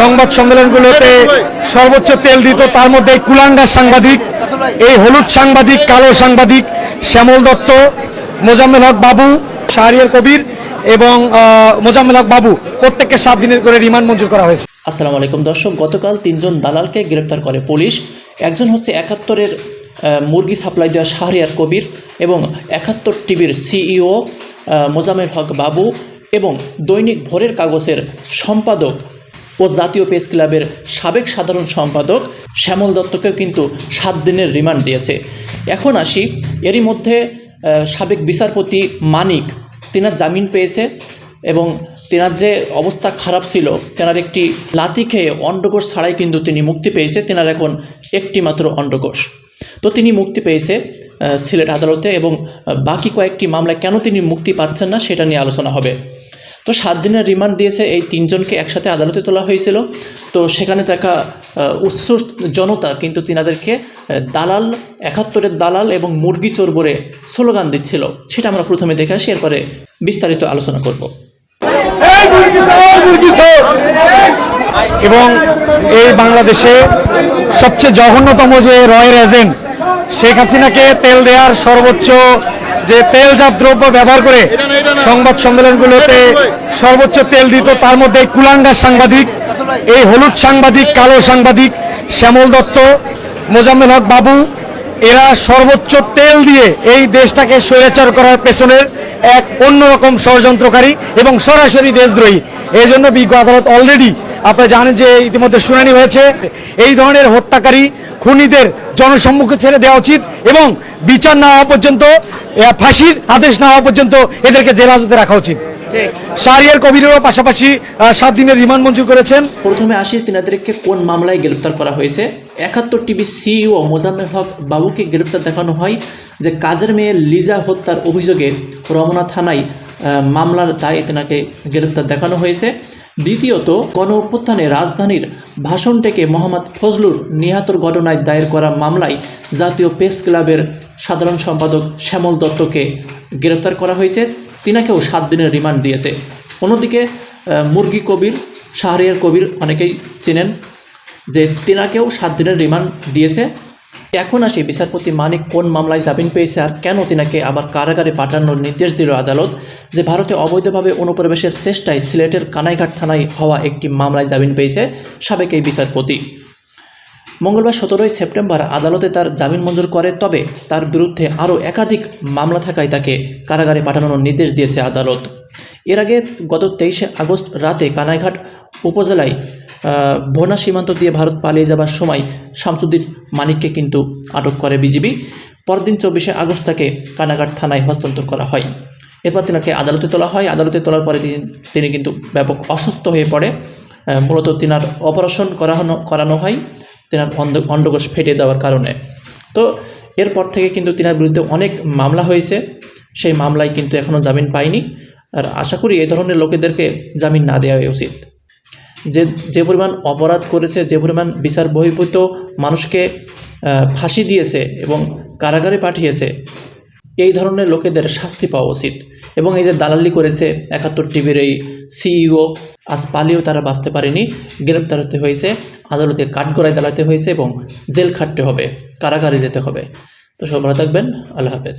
সংবাদ সম্মেলনগুলোতে সর্বোচ্চ তেল দিত, তার মধ্যে এই কুলাঙ্গার সাংবাদিক, এই হলুদ সাংবাদিক, কালো সাংবাদিক শ্যামল দত্ত, মোজাম্মেল হক বাবু, শাহরিয়ার কবির এবং মোজাম্মেল হক বাবু। প্রত্যেককে সাত দিনের করে রিমান্ড মঞ্জুর করা হয়েছে। আসসালামু আলাইকুম দর্শক, গতকাল তিনজন দালালকে গ্রেপ্তার করে পুলিশ। একজন হচ্ছে একাত্তরের মুরগি সাপ্লাই দেওয়া শাহরিয়ার কবির এবং একাত্তর টিভির সিইও মোজামের হক বাবু এবং দৈনিক ভোরের কাগজের সম্পাদক ও জাতীয় প্রেস ক্লাবের সাবেক সাধারণ সম্পাদক শ্যামল দত্তকেও কিন্তু সাত দিনের রিমান্ড দিয়েছে। এখন আসি, এরই মধ্যে সাবেক বিচারপতি মানিক, তিনার জামিন পেয়েছে এবং তেনার যে অবস্থা খারাপ ছিল, তেনার একটি লাথি খেয়ে অন্ডকোষ ছাড়াই কিন্তু তিনি মুক্তি পেয়েছে, তেনার এখন একটি মাত্র অন্ডকোষ। তো তিনি মুক্তি পেয়েছে সিলেট আদালতে এবং বাকি কয়েকটি মামলায় কেন তিনি মুক্তি পাচ্ছেন না সেটা নিয়ে আলোচনা হবে। তো সাত দিনের রিমান্ড দিয়েছে এই তিনজনকে একসাথে আদালতে তোলা হয়েছিল। তো সেখানে থাকা উৎস জনতা কিন্তু তিনাদেরকে দালাল, একাত্তরের দালাল এবং মুরগি চোর বলে স্লোগান দিচ্ছিল। সেটা আমরা প্রথমে দেখে আসি, এরপরে বিস্তারিত আলোচনা করব। এবং এই বাংলাদেশে সবচেয়ে জঘন্যতম যে রয়ের এজেন্ট শেখ হাসিনাকে তেল দেওয়ার সর্বোচ্চ যে তেলজাত দ্রব্য ব্যবহার করে সংবাদ সম্মেলনগুলোতে সর্বোচ্চ তেল দিত, তার মধ্যে কুলাঙ্গার সাংবাদিক, এই হলুদ সাংবাদিক, কালো সাংবাদিক শ্যামল দত্ত, মোজাম্মেল হক বাবু, এরা সর্বোচ্চ তেল দিয়ে এই দেশটাকে স্বৈরাচার করার পেছনের এক অন্যরকম ষড়যন্ত্রকারী এবং সরাসরি দেশদ্রোহী। এই জন্য বিজ্ঞ আদালত অলরেডি আপনারা জানেন যে ইতিমধ্যে শুনানি হয়েছে। এই ধরনের হত্যাকারী খুনিদের জনসম্মুখে ছেড়ে দেওয়া উচিত এবং বিচার না হওয়া পর্যন্ত ফাঁসির আদেশ না হওয়া পর্যন্ত এদেরকে জেল হাজতে রাখা উচিত। শাহরিয়ার কবিরেরও পাশাপাশি সাত দিনের রিমান্ড মঞ্জুর করেছেন। প্রথমে আসি তিনাদেরকে কোন মামলায় গ্রেপ্তার করা হয়েছে। একাত্তর টিভি সিইও মোজাম্মেল হক বাবুকে গ্রেপ্তার দেখানো হয় যে কাজের মেয়ে লিজা হত্যার অভিযোগে রমনা থানায় মামলার দায়ে তেনাকে গ্রেপ্তার দেখানো হয়েছে। দ্বিতীয়ত গণ অভ্যুত্থানে রাজধানীর ভাষণ থেকে মোহাম্মদ ফজলুর নিহতর ঘটনায় দায়ের করা মামলায় জাতীয় প্রেস ক্লাবের সাধারণ সম্পাদক শ্যামল দত্তকে গ্রেপ্তার করা হয়েছে। তিনাকেও সাত দিনের রিমান্ড দিয়েছে। অন্যদিকে মুরগি কবির, শাহরিয়ার কবির অনেকেই চেনেন যে তিনাকেও সাত দিনের রিমান্ড দিয়েছে। এখন আসি বিচারপতি মানিক কোন মামলায় জামিন পেয়েছে আর কেন তিনাকে আবার কারাগারে পাঠানোর নির্দেশ দিল আদালত? যে ভারতে অবৈধভাবে অনুপ্রবেশের চেষ্টায় সিলেটের কানাইঘাট থানায় হওয়া একটি মামলায় জামিন পেয়েছে সাবেক এই বিচারপতি। মঙ্গলবার সতেরোই সেপ্টেম্বর আদালতে তার জামিন মঞ্জুর করে, তবে তার বিরুদ্ধে আরও একাধিক মামলা থাকায় তাকে কারাগারে পাঠানোর নির্দেশ দিয়েছে আদালত। এর আগে গত তেইশে আগস্ট রাতে কানাইঘাট উপজেলায় ভোনা সীমান্ত দিয়ে ভারত পালিয়ে যাবার সময় শামসুদ্দিন মানিককে কিন্তু আটক করে বিজিবি। পরদিন চব্বিশে আগস্ট তাকে কানাঘাট থানায় হস্তান্তর করা হয়। এরপর তিনাকে আদালতে তোলা হয়। আদালতে তোলার পরে তিনি কিন্তু ব্যাপক অসুস্থ হয়ে পড়ে। মূলত তিনার অপারেশন করানো করানো হয়। তেনার অন্ধ অন্ডকোষ ফেটে যাওয়ার কারণে। তো এরপর থেকে কিন্তু তিনার বিরুদ্ধে অনেক মামলা হয়েছে। সেই মামলায় কিন্তু এখনও জামিন পায়নি। আর আশা করি এই ধরনের লোকেদেরকে জামিন না দেওয়া উচিত। যে যে পরিমাণ অপরাধ করেছে, যে পরিমাণ বিচার বহির্ভূত মানুষকে ফাঁসি দিয়েছে এবং কারাগারে পাঠিয়েছে, এই ধরনের লোকেদের শাস্তি পাওয়া উচিত। এবং এই যে দালালি করেছে একাত্তর টিভির এই সিইও, আজ পালিয়েও তারা বাঁচতে পারেনি। গ্রেপ্তার হতে হয়েছে, আদালতের কাঠগড়ায় দাঁড়াতে হয়েছে এবং জেল খাটতে হবে, কারাগারে যেতে হবে। তো সব ভালো থাকবেন, আল্লাহ হাফেজ।